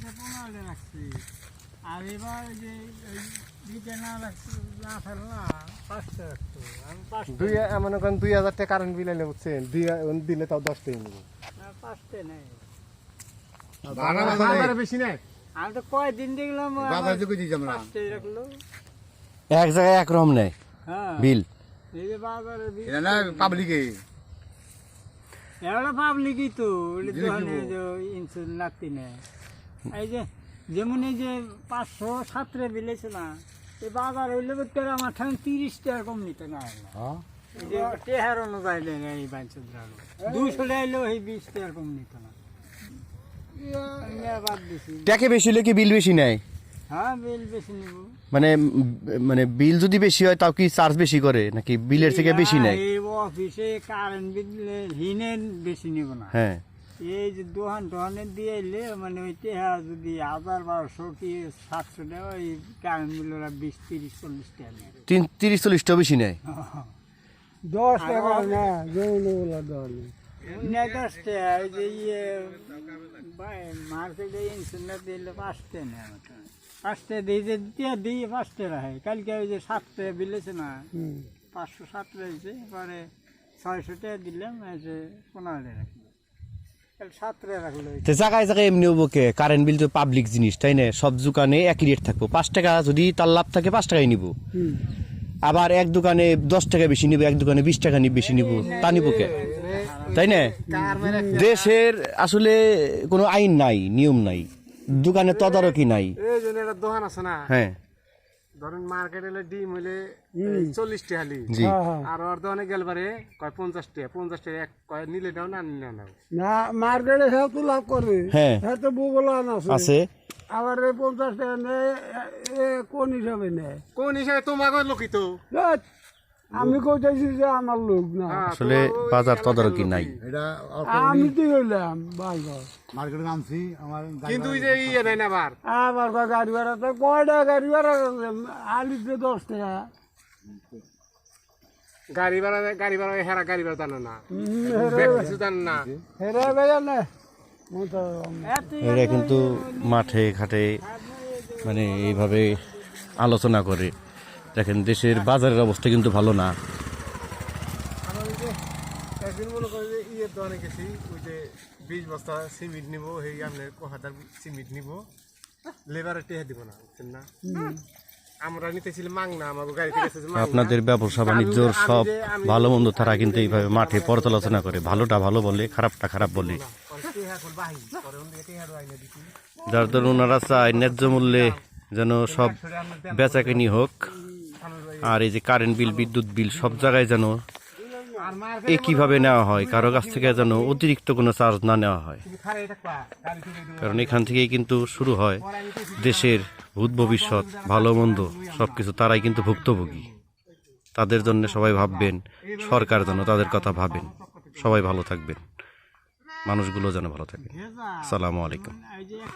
এটা পনেরো রাখছি। আর এবার যে ওই না রাখছি না ফেললা পাঁচটা রাখতো দুই মনে করেন দুই হাজার টাকা কারেন্ট বিল এলে বুঝছেন দুই দিলে তাও দশ টাকা নেব পাঁচটা নেই। ভাড়া বাজারে বাজারে বেশি নেই? আমি তো কয়দিন দেখলাম বাজার দিকে দিয়েছি আমরা পাঁচটাই রাখল। এক জায়গায় একরকম নেয় হ্যাঁ। বিল এই যে বাজারে দিই এটা না পাবলিকে এরা পাবলিকই তো লাগতি না এই যে যেমন এই যে পাঁচশো সাতরে বিলেছে না এই বাজার হইলে তোর আমার ঠান তিরিশ টাকা কম নিতে না হ্যাঁ টেহার অনুযায়ী এই বাঞ্চুদ দুশো লাইলেও এই বিশ টাকা কম নিত না। আমি আর বাদ দিছি ট্যাকে বেশি হলে কি বিল বেশি নেয়? হ্যাঁ বিল বেশি নিব। মানে মানে বিল যদি বেশি হয় তাও কি চার্জ বেশি করে? নাকি বিলের থেকে বেশি নেয়? অফিসে কারেন্ট বিল হিনে বেশি নিব না। হ্যাঁ। এই যে দোকান টোহানে দিয়ে এলে মানে ওই টেহা যদি হাজার বারোশো কি সাতশো টাকা ওই কারেন্ট বিল ওরা বিশ তিরিশ চল্লিশ টাকা নেয় তিন তিরিশ চল্লিশটা বেশি নেয়? দশ টাকা না দশ নেই দশ টাকা ওই যে ইয়ে মার্কেটে ইনসুলিন দিলে পাঁচটা নেয় পাঁচটা দিয়ে যে দিয়ে দিয়ে পাঁচটা রাখে কালকে ওই যে সাতটা বিলেছে না পাঁচশো সাত রয়েছে পরে ছয়শো টাকা দিলাম এই যে পনেরো টাকা রাখল কাল সাতটা রাখল তো জায়গায় জায়গায় এমনি হব কে? কারেন্ট বিল তো পাবলিক জিনিস তাই না? সব দোকানে একই রেট থাকব। পাঁচ টাকা যদি তার লাভ থাকে পাঁচ টাকাই নিব। আবার এক দোকানে দশ টাকা বেশি নিব এক দোকানে বিশ টাকা বেশি নিব তা নিব কে? তাই না? দেশের আসলে কোনো আইন নাই নিয়ম নাই। দোকানে তদারকি নাই। দোকান আছে না? হ্যাঁ। ধরেন মার্কেট এলে ডিম হইলে চল্লিশ টাকা লি আর অর্ধ দোকানে গেল পারে কয় পঞ্চাশ টাকা পঞ্চাশ টাকা এক কয় নিলে দাও না নিলে নাও না মার্কেটে সে তো লাভ করবে। হ্যাঁ। তো ভূগোলান আছে। আবার এই পঞ্চাশ টাকা নেয় কোন হিসাবে নেয় কোন হিসাবে তোমাকে লোকিত? আমি কইতেছি যে আমার লোক না। আসলে বাজার তদারকি নাই। আমি তো হইলাম বাজার মার্কেটে নামছি আমার কিন্তু ওই যে ইয়ে নেয় না আবার? আবার কয় গাড়ি ভাড়া তো কয়টা গাড়ি ভাড়া আলিতে দশ টাকা। গাড়ি ভাড়া গাড়ি ভাড়া হেরা গাড়ি ভাড়া জানে না। কিছু জানে না। হেরে বেজা না। এরা কিন্তু মাঠে ঘাটে মানে এইভাবে আলোচনা করে। দেখেন দেশের বাজারের অবস্থা কিন্তু ভালো না। আমার ওই যে একদিন মনে করে যে ইয়ের দোকানে গেছি ওই যে বিশ বস্তা সিমেন্ট নিব সেই আপনার ক হাজার সিমেন্ট নিব। লেবারের টেহা দিব না বুঝছেন না? আমরা নিতেছিলাম মাং না আমাকে গাড়িতে গেছে যে মাং না। আপনাদের ব্যবসা বাণিজ্যর সব ভালো মন্দ তারা কিন্তু এইভাবে মাঠে পর্যালোচনা করে। ভালোটা ভালো বলে খারাপটা খারাপ বলে। যার ধরুন ওনারা চায় ন্যায্য মূল্যে যেন সব বেচাকেনি হোক। আর এই যে কারেন্ট বিল বিদ্যুৎ বিল সব জায়গায় যেন এ নেওয়া হয়? কারও কাছ থেকে যেন অতিরিক্ত কোনো চার্জ না নেওয়া হয়। কারণ এখান থেকেই কিন্তু শুরু হয় দেশের ভূত ভবিষ্যৎ, ভালো মন্দ সব কিছু তারাই কিন্তু ভুক্তভোগী। তাদের জন্য সবাই ভাববেন, সরকার যেন তাদের কথা ভাবেন। সবাই ভালো থাকবেন। মানুষগুলো যেন ভালো থাকে আসসালামু আলাইকুম।